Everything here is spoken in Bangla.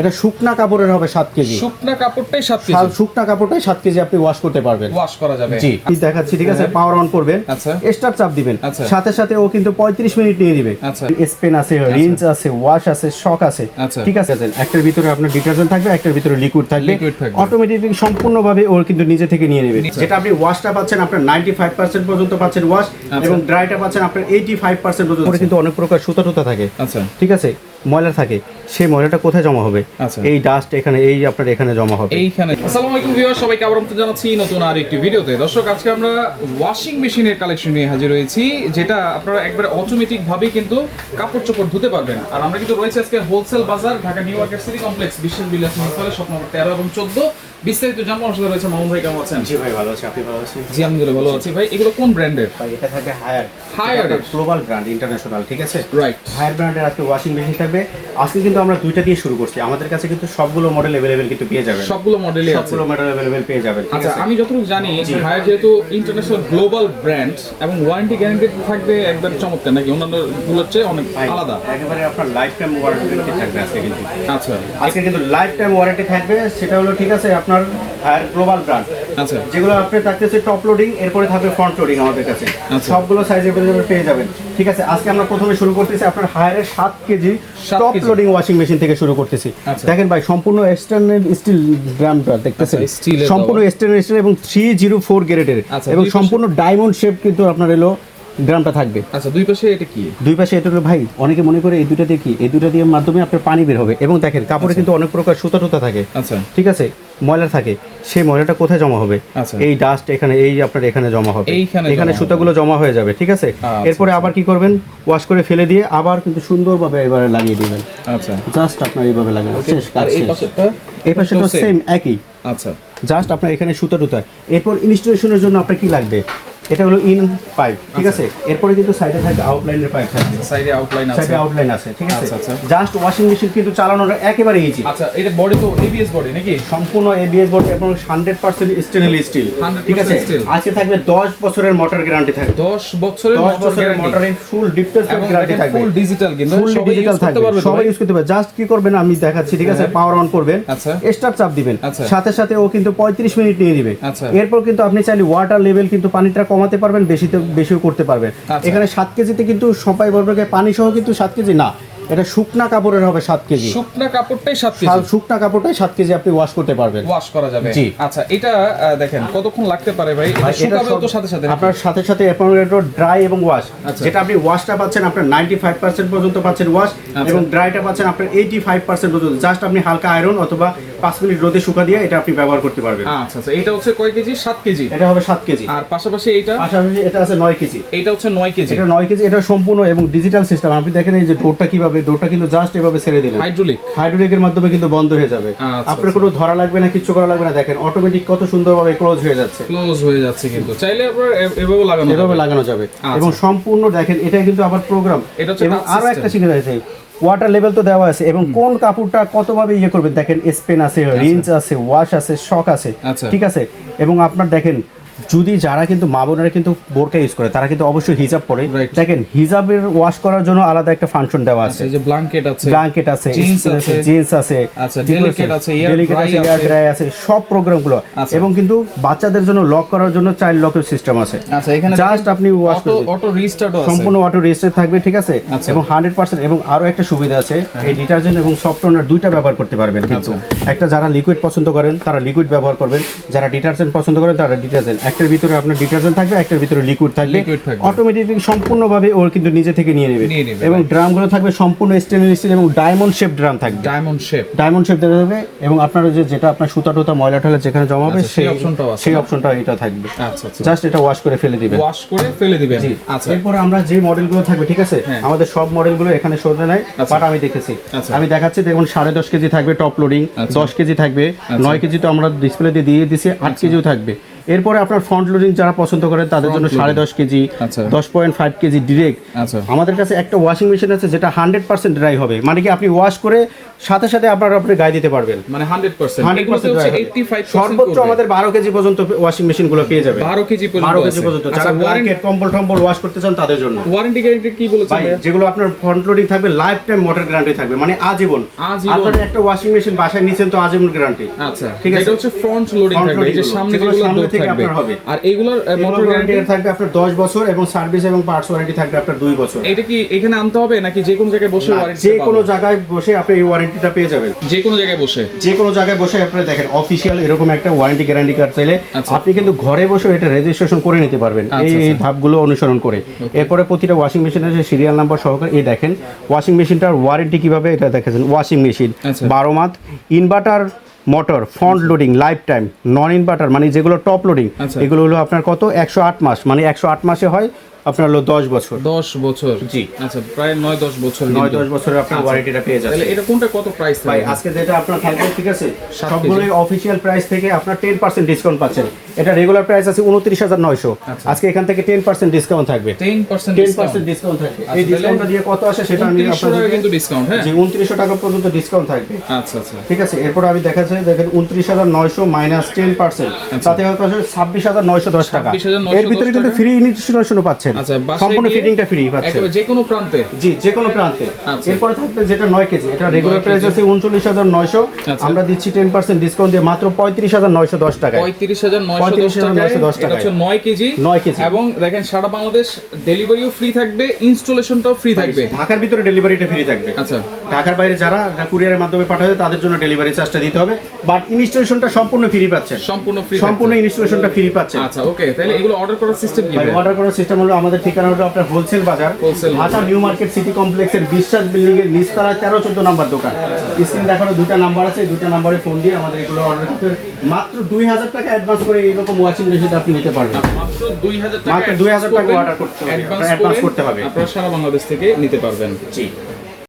এটা শুকনা কাপড়ের হবে সাত কেজি। শুকনা কাপড়টাই সাত কেজি। শুকনা কাপড়টাই সাত কেজি আপনি ওয়াশ করতে পারবেন। ওয়াশ করা যাবে। জি। আমি দেখাচ্ছি ঠিক আছে? পাওয়ার অন করবেন। আচ্ছা। স্টার চাপ দিবেন। আচ্ছা। সাথে সাথে ও কিন্তু পঁয়ত্রিশ মিনিট নিয়ে দিবে আচ্ছা। স্পেন আছে রিঞ্জ আছে ওয়াশ আছে শক আছে। আচ্ছা। ঠিক আছে? একটার ভিতরে আপনার ডিটারজেন্ট থাকবে একটার ভিতরে লিকুইড থাকবে। সম্পূর্ণভাবে ওর কিন্তু নিজে থেকে নিয়ে নেবে। আচ্ছা। যেটা আপনি ওয়াশটা পাচ্ছেন আপনার নাইনটি ফাইভ পার্সেন্ট পর্যন্ত পাচ্ছেন ওয়াশ আচ্ছা। এবং ড্রাইটা পাচ্ছেন আপনার এইটি ফাইভ পার্সেন্ট পর্যন্ত কিন্তু অনেক প্রকার সুতা টুতা থাকে। আচ্ছা। ঠিক আছে? ময়লা থাকে সেই ময়লাটা কোথায় জমা হবে? আচ্ছা। এই ডাস্ট এখানে এই আপনার এখানে জমা হবে। এইখানে। আসসালামু আলাইকুম ভিউয়ার সবাইকে আবার আমন্ত্রণ জানাচ্ছি নতুন আর একটি ভিডিওতে। দর্শক আজকে আমরা ওয়াশিং মেশিনের কালেকশন নিয়ে হাজির হয়েছি যেটা আপনারা একবারে অটোমেটিক ভাবে কিন্তু কাপড় চোপড় ধুতে পারবেন। আর আমরা কিন্তু রয়েছে আজকে হোলসেল বাজার Dhaka new market city complex বিশ্বের বিলাস মিসালে শপ নম্বর তেরো এবং চোদ্দ। বিস্তারিত জানব আমার সাথে রয়েছে মামুন ভাই কেমন আছেন? জি ভাই ভালো আছে। আপনি ভালো আছেন? জি আলহামদুলিল্লাহ ভালো আছি ভাই। এগুলো কোন ব্র্যান্ডের ভাই এটা থাকে Haier Haier global brand international ঠিক আছে? রাইট হায়ার ব্র্যান্ডের আজকে ওয়াশিং মেশিন থাকবে। আজকে কিন্তু আমরা দুইটা দিয়ে শুরু করছি। আমাদের কাছে কিন্তু সবগুলো মডেল অ্যাভেলেবেল কিন্তু পেয়ে যাবেন। সবগুলো মডেলই আছে। সবগুলো মডেল অ্যাভেলেবেল পেয়ে যাবেন আচ্ছা আমি যতটুকু জানি ভাইয়ের যেহেতু ইন্টারন্যাশনাল গ্লোবাল ব্র্যান্ড এবং ওয়ারেন্টি গ্যারান্টি থাকবে একবার চমৎকার নাকি অন্যান্যগুলোর চেয়ে অনেক আলাদা? একেবারে আপনার লাইফ টাইম ওয়ারেন্টি থাকবে আজকে কিন্তু। আচ্ছা। আজকে কিন্তু লাইফ টাইম ওয়ারেন্টি থাকবে সেটা হলো ঠিক আছে আপনার হায়ার গ্লোবাল ব্র্যান্ড যেগুলো আপনি থাকতেছে টপ লোডিং এরপরে থাকবে ফ্রন্ট লোডিং আমাদের কাছে। আচ্ছা। সবগুলো সাইজ পেয়ে যাবেন। ঠিক আছে আজকে আমরা প্রথমে শুরু করতেছি আপনার হায়ারের সাত K G top loading washing machine থেকে শুরু করতেছি। আচ্ছা। দেখেন ভাই সম্পূর্ণ এক্সটার্নাল স্টিল ড্রামটা দেখতেছেন? আচ্ছা, সম্পূর্ণ এক্সটার্নাল স্টিল এবং থ্রি জিরো ফোর গ্রেডের আচ্ছা, এবং সম্পূর্ণ ডায়মন্ড শেপ কিন্তু আপনার এলো ড্রামটা থাকবে। আচ্ছা দুই পাশে এটা কি? দুই পাশে এটা হলো ভাই অনেকে মনে করে এই দুটা দিয়ে কি? এই দুটা দিয়ে মাধ্যমে আপনার পানি বের হবে। এবং দেখেন কাপড়ে কিন্তু অনেক প্রকার সুতা টুতা থাকে। আচ্ছা। ঠিক আছে? ময়লা থাকে। সেই ময়লাটা কোথায় জমা হবে? আচ্ছা। এই ডাস্ট এখানে এই আপনার এখানে জমা হবে। এখানে সুতাগুলো জমা হয়ে যাবে। ঠিক আছে? আচ্ছা, এরপরে আবার কি করবেন? ওয়াশ করে ফেলে দিয়ে আবার কিন্তু সুন্দরভাবে এবারে লাগিয়ে দিবেন। আচ্ছা। জাস্ট আপনার এইভাবে লাগানো। শেষ কাজ। এই পাশে তো সেম একই। আচ্ছা। জাস্ট আপনার এখানে সুতা টুতা। এরপর ইনস্টলেশনের জন্য আপনার কি লাগবে? এটা হলো ইন পাইপ ঠিক আচ্ছা। আছে? এরপরে কিন্তু সাইডে থাকবে আউটলাইনের পাইপ থাকবে। সাইডে আউটলাইন আছে। সাইডে আউটলাইন আছে ঠিক আছে? আচ্ছা, আচ্ছা। জাস্ট ওয়াশিং মেশিন কিন্তু চালানোর একেবারে ইজি আচ্ছা এটা বডি তো এবিএস বডি নাকি? সম্পূর্ণ এবিএস বোর্ড এবং হান্ড্রেড পার্সেন্ট স্টেনলেস স্টিল ঠিক আছে? আজকে থাকবে দশ বছরের মোটর গ্যারান্টি থাকবে। 10 বছরের মোটর গ্যারান্টি মোটরের ফুল ডিপটেন্স এবং গ্যারান্টি থাকবে। ফুল ডিজিটাল কিন্তু ফুল ডিজিটাল থাকবে। সবাই ইউজ করতে পারবে। জাস্ট কি করবেন? আমি দেখাচ্ছি ঠিক আছে? হ্যাঁ। পাওয়ার অন করবেন। আচ্ছা। স্টার চাপ দিবেন। আচ্ছা। সাথে সাথে ও কিন্তু পঁয়ত্রিশ মিনিট নিয়ে দিবে আচ্ছা। এরপর কিন্তু আপনি চাইলে ওয়াটার লেভেল কিন্তু পানিটা কমাতে পারবেন বেশিতে বেশিও করতে পারবেন। আচ্ছা। এখানে সাত কেজিতে কিন্তু সবাই বলবে পানি সহ কিন্তু সাত কেজি না। এটা শুকনা কাপড়ের হবে সাত কেজি। শুকনা কাপড়টাই 7 কেজি? শুকনা কাপড়টাই সাত কেজি আপনি ওয়াশ করতে পারবেন। ওয়াশ করা যাবে। জি। আচ্ছা এটা দেখেন কতক্ষণ লাগতে পারে ভাই? শুকাবে তো সাথে সাথে আপনার সাথে সাথে অ্যাপোনেটো ড্রাই এবং ওয়াশ আচ্ছা। যেটা আপনি ওয়াশটা পাচ্ছেন আপনার নাইনটি ফাইভ পার্সেন্ট পর্যন্ত পাচ্ছেন ওয়াশ আচ্ছা। এবং ড্রাইটা পাচ্ছেন আপনার এইটি ফাইভ পার্সেন্ট পর্যন্ত। জাস্ট আপনি হালকা আয়রন অথবা পাঁচ মিনিট রোদে শুকা দিয়ে এটা আপনি ব্যবহার করতে পারবেন। আচ্ছা আচ্ছা এটা হচ্ছে কয় কেজি? 7 কেজি। এটা হবে সাত কেজি। আর পাশাপাশি এইটা? পাশাপাশি এটা আছে নয় কেজি। এইটা হচ্ছে 9 কেজি। এটা নয় কেজি এটা সম্পূর্ণ এবং ডিজিটাল সিস্টেম আপনি দেখেন এই যে ডোরটা কীভাবে ডোরটা কিন্তু জাস্ট এভাবে ছেড়ে দিলেন। হাইড্রোলিক হাইড্রোলিকের মাধ্যমে কিন্তু বন্ধ হয়ে যাবে। আচ্ছা, আপনার কোনো ধরা লাগবে না কিছু করা লাগবে না। দেখেন অটোমেটিক কত সুন্দরভাবে ক্লোজ হয়ে যাচ্ছে। ক্লোজ হয়ে যাচ্ছে কিন্তু। চাইলে আপনার এ- এভাবেও লাগানো এভাবে। লাগানো যাবে। আচ্ছা। এবং সম্পূর্ণ দেখেন এটা কিন্তু আবার প্রোগ্রাম এটা আরও একটা শিখে যাচ্ছে ওয়াটার লেভেল তো দেওয়া আছে এবং কোন কাপড়টা কতভাবে ইয়ে করবেন দেখেন স্পেন আছে রিঞ্জ আছে ওয়াশ আছে শক আছে আচ্ছা। ঠিক আছে? এবং আপনার দেখেন যদি যারা কিন্তু মা বোনেরা কিন্তু বোরকা ইউজ করে তারা কিন্তু অবশ্যই হিজাব পরে। দেখেন হিজাবের ওয়াশ করার জন্য আলাদা একটা ফাংশন দেওয়া আছে। আচ্ছা এই যে ব্ল্যাঙ্কেট আছে ব্ল্যাঙ্কেট আছে। জিন্স আছে আচ্ছা, delicate আছে, আছে এয়ার ড্রাই আছে। সব প্রোগ্রামগুলো আচ্ছা। এবং কিন্তু বাচ্চাদের জন্য লক করার জন্য চাইল্ড লকের সিস্টেম আছে। আচ্ছা এখানে জাস্ট আপনি ওয়াশ অটো অটো রিস্টার্টও আছে। সম্পূর্ণ অটো রেজিস্টার থাকবে ঠিক আছে? আচ্ছা। এবং হান্ড্রেড পার্সেন্ট এবং আরও একটা সুবিধা আছে এই ডিটারজেন্ট এবং সফট টোনার দুইটা ব্যবহার করতে পারবেন কিন্তু। আচ্ছা। একটা যারা লিকুইড পছন্দ করেন তারা লিকুইড ব্যবহার করবেন। যারা ডিটারজেন্ট পছন্দ করেন তারা ডিটারজেন্ট একটার ভিতরে আপনার ডিটারজেন্ট থাকবে একটার ভিতরে লিকুইড থাকবে। অটোমেটিক সম্পূর্ণভাবে ওর কিন্তু নিজে থেকে নিয়ে নেবে। এবং ড্রামগুলো থাকবে সম্পূর্ণ স্টেনলেস স্টিল এবং ডায়মন্ড শেপ ড্রাম থাকবে। ডায়মন্ড শেপ ডায়মন্ড শেপ দেওয়া থাকবে এবং আপনার যে যেটা আপনার সুতা টুতা ময়লা টয়লা যেখানে জমা হবে আচ্ছা, সেই আছে সেই অপশনটা এটা থাকবে। আচ্ছা আচ্ছা। জাস্ট এটা ওয়াশ করে ফেলে দিবেন। ওয়াশ করে ফেলে দিবেন। আচ্ছা। এরপরে আমরা যে মডেলগুলো থাকবে ঠিক আছে? হ্যাঁ। আমাদের সব মডেলগুলো এখানে শোধে নাই আচ্ছা। বাট আমি দেখেছি। আচ্ছা। আমি দেখাচ্ছি দেখুন সাড়ে দশ কেজি থাকবে টপ লোডিং আচ্ছা। দশ কেজি থাকবে। নয় কেজি তো আমরা ডিসপ্লে দিয়ে দিয়ে দিছি আট কেজিও থাকবে। এরপরে আপনার ফ্রন্ট লোডিং যারা পছন্দ করে তাদের জন্য সাড়ে দশ কেজি আচ্ছা। দশ পয়েন্ট ফাইভ কেজি ডিরেক্ট আচ্ছা। আমাদের কাছে একটা ওয়াশিং মেশিন আছে যেটা হান্ড্রেড পার্সেন্ট ড্রাই হবে। মানে কি আপনি ওয়াশ করে সাথে সাথে আপনারা আপনি গায়ে দিতে পারবেন। মানে হান্ড্রেড পার্সেন্ট হান্ড্রেড হচ্ছে সর্বোচ্চ আমাদের বারো কেজি পর্যন্ত ওয়াশিং মেশিনগুলো পেয়ে যাবে। বারো কেজি বারো কেজি পর্যন্ত। আচ্ছা যারা ওয়ারেন্টি ব্ল্যাঙ্কেট কম্বল টম্বল ওয়াশ করতে চান তাদের জন্য। ওয়ারেন্টি গ্যারেন্টি কি বলেছেন ভাই যেগুলো আপনার ফ্রন্ট লোডিং থাকবে লাইফ টাইম মোটর গ্যারান্টি থাকবে। মানে আজীবন। আজীবন। আপনার একটা ওয়াশিং মেশিন বাসায় নিছেন তো আজীবন গ্যারান্টি আচ্ছা ঠিক আছে। এটা হচ্ছে ফ্রন্ট লোডিং থাকবে। এই যে সামনে সামনে থেকে আপনার হবে। আর এগুলোর মোটর গ্যারান্টি থাকবে আপনার 10 বছর এবং সার্ভিস এবং পার্টস ওয়ারেন্টি থাকবে আপনার 2 বছর। এটা কি এখানে আনতে হবে নাকি যে কোনো জায়গায় বসে ওয়ারেন্টি যে কোনো জায়গায় বসে আপনি এই ওয়ারেন্টিটা পেয়ে যাবেন যে কোনো জায়গায় বসে যে কোনো জায়গায় বসে আপনি দেখেন অফিসিয়াল এরকম একটা ওয়ারেন্টি গ্যারান্টি কার্ড চাইলে আচ্ছা। আপনি কিন্তু ঘরে বসে এটা রেজিস্ট্রেশন করে নিতে পারবেন আচ্ছা, এই আচ্ছা। ধাপগুলো অনুসরণ করে এরপরে প্রতিটা ওয়াশিং মেশিনের যে সিরিয়াল নাম্বার সহকারে এই দেখেন ওয়াশিং মেশিনটার ওয়ারেন্টি কীভাবে এটা দেখেছেন ওয়াশিং মেশিন। বারো মাস inverter motor front loading lifetime non inverter মানে যেগুলো টপ লোডিং। এগুলো হলো আপনার কত একশো আট মাস মানে একশো আট মাসে হয় আপনার হলো দশ বছর। দশ বছর। জি। আচ্ছা প্রায় নয় দশ বছর নয়। দশ বছরের আপনার ওয়ারেন্টিটা পেয়ে যাচ্ছে তাহলে এটা কোনটা কত প্রাইস ভাই আজকে যেটা আপনার থাকবে ঠিক আছে? সবগুলোই অফিসিয়াল প্রাইস থেকে আপনার টেন পার্সেন্ট ডিসকাউন্ট পাচ্ছেন। এটা রেগুলার প্রাইস আছে উনত্রিশ হাজার নয়শো। আচ্ছা। আজকে এখান থেকে টেন পার্সেন্ট ডিসকাউন্ট থাকবে। টেন পার্সেন্ট ডিসকাউন্ট থাকবে। এই আচ্ছা, ডিসকাউন্টটা দিয়ে কত আসে সেটা আমি আপনাদের কিন্তু ডিসকাউন্ট হ্যাঁ? যে উনত্রিশশো টাকা পর্যন্ত ডিসকাউন্ট থাকবে। আচ্ছা আচ্ছা। ঠিক আছে এরপর আমি দেখাচ্ছি দেখেন উনত্রিশ হাজার নয়শো মাইনাস টেন পার্সেন্ট তাতে ছাব্বিশ হাজার নয়শো দশ টাকা। 26,910 এর ভিতরে কিন্তু ফ্রি ইনস্টলেশনও পাচ্ছেন। আচ্ছা, সম্পূর্ণ ফিটিংটা ফ্রি পাচ্ছেন যে কোনো প্রান্তে? জি যে কোনো প্রান্তে। এরপরে থাকবে যেটা নয় কেজি এটা রেগুলার প্রাইস আছে উনচল্লিশ হাজার নয়শো। আমরা দিচ্ছি টেন পার্সেন্ট ডিসকাউন্ট দিয়ে মাত্র পঁয়ত্রিশ হাজার নয়শো দশ টাকায়। পঁয়ত্রিশ হাজার নয়শো দশ 35,910 টাকায়। হচ্ছে নয় কেজি। নয় কেজি। এবং দেখেন সারা বাংলাদেশ ডেলিভারিও ফ্রি থাকবে ইনস্টলেশনটাও ফ্রি থাকবে। ঢাকার ভিতরে ডেলিভারিটা ফ্রি থাকবে। আচ্ছা। ঢাকার বাইরে যারা কুরিয়ারের মাধ্যমে পাঠাবে তাদের জন্য ডেলিভারি চার্জটা দিতে হবে। বাট ইনস্টলেশনটা সম্পূর্ণ ফ্রি পাচ্ছেন। সম্পূর্ণ ফ্রি সম্পূর্ণ ইনস্টলেশনটা ফ্রি পাচ্ছেন। আচ্ছা ওকে তাহলে এগুলো অর্ডার করার সিস্টেম কি? অর্ডার করার সিস্টেম হলো আমাদের ঠিকানা হলো আপনার হোলসেল বাজার। ঢাকা নিউ মার্কেট সিটি কমপ্লেক্সের বিশ্বাস বিল্ডিং এর নিচতলা তেরো চোদ্দ নাম্বার দোকান। স্ক্রিন দেখানো দুটা নাম্বার আছে দুটা নাম্বারে ফোন দিয়ে আমাদের এগুলো অর্ডার করতে মাত্র দুই হাজার টাকা অ্যাডভান্স করে এরকম ওয়াশিং মেশিন আপনি নিতে পারবেন। মাত্র দুই হাজার টাকা মাত্র advance 2000 টাকা করবেন, order করতে advance করতে হবে। আপনারা সারা বাংলাদেশ থেকে নিতে পারবেন। জি।